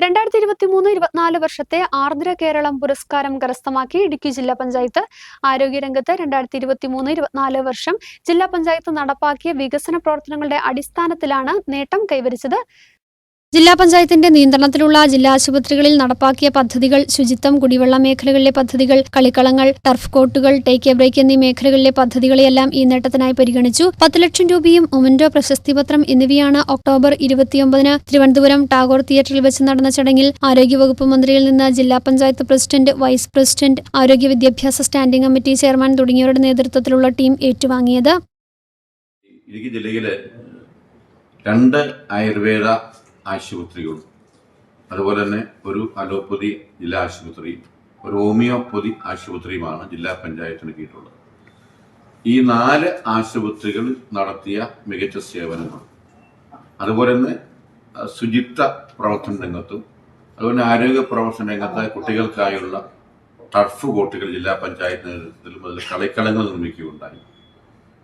രണ്ടായിരത്തി ഇരുപത്തി മൂന്ന് ഇരുപത്തിനാല് വർഷത്തെ ആർദ്ര കേരളം പുരസ്കാരം കരസ്ഥമാക്കി ഇടുക്കി ജില്ലാ പഞ്ചായത്ത് ആരോഗ്യരംഗത്ത് രണ്ടായിരത്തി ഇരുപത്തി മൂന്ന് ഇരുപത്തിനാല് വർഷം ജില്ലാ പഞ്ചായത്ത് നടപ്പാക്കിയ വികസന പ്രവർത്തനങ്ങളുടെ അടിസ്ഥാനത്തിലാണ് നേട്ടം കൈവരിച്ചത്. ജില്ലാ പഞ്ചായത്തിന്റെ നിയന്ത്രണത്തിലുള്ള ജില്ലാ ആശുപത്രികളിൽ നടപ്പാക്കിയ പദ്ധതികൾ ശുചിത്വം കുടിവെള്ള മേഖലകളിലെ പദ്ധതികൾ കളിക്കളങ്ങൾ ടർഫ് കോട്ടുകൾ ടേക്ക് എ ബ്രേക്ക് എന്നീ മേഖലകളിലെ പദ്ധതികളെയെല്ലാം ഈ നേട്ടത്തിനായി പരിഗണിച്ചു. പത്ത് ലക്ഷം രൂപയും ഒമന്റോ പ്രശസ്തിപത്രം എന്നിവയാണ് ഒക്ടോബർ ഇരുപത്തിയൊമ്പതിന് തിരുവനന്തപുരം ടാഗോർ തിയേറ്ററിൽ വെച്ച് നടന്ന ചടങ്ങിൽ ആരോഗ്യവകുപ്പ് മന്ത്രിയിൽ നിന്ന് ജില്ലാ പഞ്ചായത്ത് പ്രസിഡന്റ് വൈസ് പ്രസിഡന്റ് ആരോഗ്യ വിദ്യാഭ്യാസ സ്റ്റാൻഡിംഗ് കമ്മിറ്റി ചെയർമാൻ തുടങ്ങിയവരുടെ നേതൃത്വത്തിലുള്ള ടീം ഏറ്റുവാങ്ങിയത്. ജില്ലയിലെ രണ്ട് ആയുർവേദ ആശുപത്രികളും അതുപോലെ തന്നെ ഒരു അലോപ്പതി ജില്ലാ ആശുപത്രി ഒരു ഹോമിയോപ്പതി ആശുപത്രിയുമാണ് ജില്ലാ പഞ്ചായത്തിന് കീഴിലുള്ളത്. ഈ നാല് ആശുപത്രികൾ നടത്തിയ മികച്ച സേവനങ്ങൾ. അതുപോലെ തന്നെ ശുചിത്വ പ്രവർത്തന രംഗത്തും അതുപോലെ ആരോഗ്യ പ്രവർത്തന രംഗത്ത് കുട്ടികൾക്കായുള്ള ടർഫ് കോട്ടുകൾ ജില്ലാ പഞ്ചായത്ത് നേതൃത്വത്തിൽ മുതൽ കളിക്കളങ്ങൾ നിർമ്മിക്കുകയുണ്ടായി.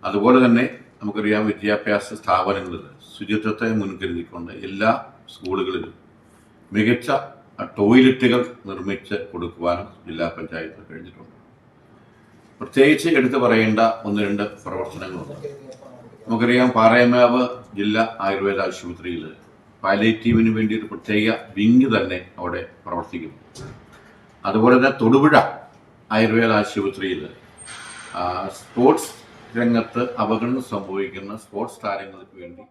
അതുപോലെ തന്നെ നമുക്കറിയാം വിദ്യാഭ്യാസ സ്ഥാപനങ്ങളിൽ ശുചിത്വത്തെ മുൻകരുതിക്കൊണ്ട് എല്ലാ സ്കൂളുകളിലും മികച്ച ടോയ്ലറ്റുകൾ നിർമ്മിച്ച് കൊടുക്കുവാനും ജില്ലാ പഞ്ചായത്ത് കഴിഞ്ഞിട്ടുണ്ട്. പ്രത്യേകിച്ച് എടുത്തു പറയേണ്ട ഒന്ന് രണ്ട് പ്രവർത്തനങ്ങളുണ്ട്. നമുക്കറിയാം പാറയമാവ് ജില്ലാ ആയുർവേദ ആശുപത്രിയിൽ പാലേറ്റീവിന് വേണ്ടി ഒരു പ്രത്യേക വിങ് തന്നെ അവിടെ പ്രവർത്തിക്കുന്നു. അതുപോലെ തന്നെ തൊടുപുഴ ആയുർവേദ ആശുപത്രിയിൽ സ്പോർട്സ് രംഗത്ത് അപകടം സംഭവിക്കുന്ന സ്പോർട്സ് താരങ്ങൾക്ക് വേണ്ടി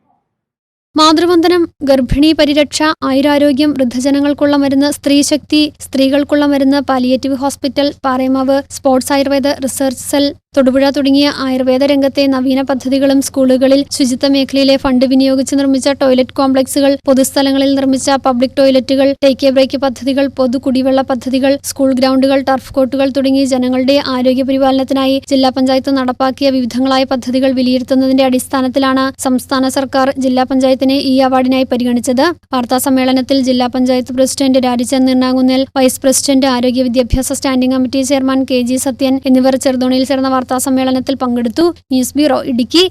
മാതൃവന്ദനം ഗർഭിണി പരിരക്ഷ ആയുരാരോഗ്യം വൃദ്ധജനങ്ങൾക്കുള്ള മരുന്ന് സ്ത്രീശക്തി സ്ത്രീകൾക്കുള്ള മരുന്ന് palliative hospital Paremavu sports Ayurveda research cell Thodupuzha തുടങ്ങിയ ആയുർവേദ രംഗത്തെ നവീന പദ്ധതികളും സ്കൂളുകളിൽ ശുചിത്വ മേഖലയിലെ ഫണ്ട് വിനിയോഗിച്ച് നിർമ്മിച്ച ടോയ്ലറ്റ് കോംപ്ലക്സുകൾ പൊതുസ്ഥലങ്ങളിൽ നിർമ്മിച്ച പബ്ലിക് ടോയ്ലറ്റുകൾ ടേക്ക് എ ബ്രേക്ക് പദ്ധതികൾ പൊതു കുടിവെള്ള പദ്ധതികൾ സ്കൂൾ ഗ്രൗണ്ടുകൾ ടർഫ് കോട്ടുകൾ തുടങ്ങി ജനങ്ങളുടെ ആരോഗ്യ പരിപാലനത്തിനായി ജില്ലാ പഞ്ചായത്ത് നടപ്പാക്കിയ വിവിധങ്ങളായ പദ്ധതികൾ വിലയിരുത്തുന്നതിന്റെ അടിസ്ഥാനത്തിലാണ് സംസ്ഥാന സർക്കാർ ജില്ലാ പഞ്ചായത്തിനെ ഈ അവാർഡിനായി പരിഗണിച്ചത്. വാർത്താ സമ്മേളനത്തിൽ ജില്ലാ panchayat president Rajichand Nirnakunnel vice president ആരോഗ്യ വിദ്യാഭ്യാസ standing committee chairman K G Sathyan എന്നിവർ ചെറുതോണിയിൽ ചേർന്ന വാർത്താ സമ്മേളനത്തിൽ പങ്കെടുത്തു. News bureau Idukki.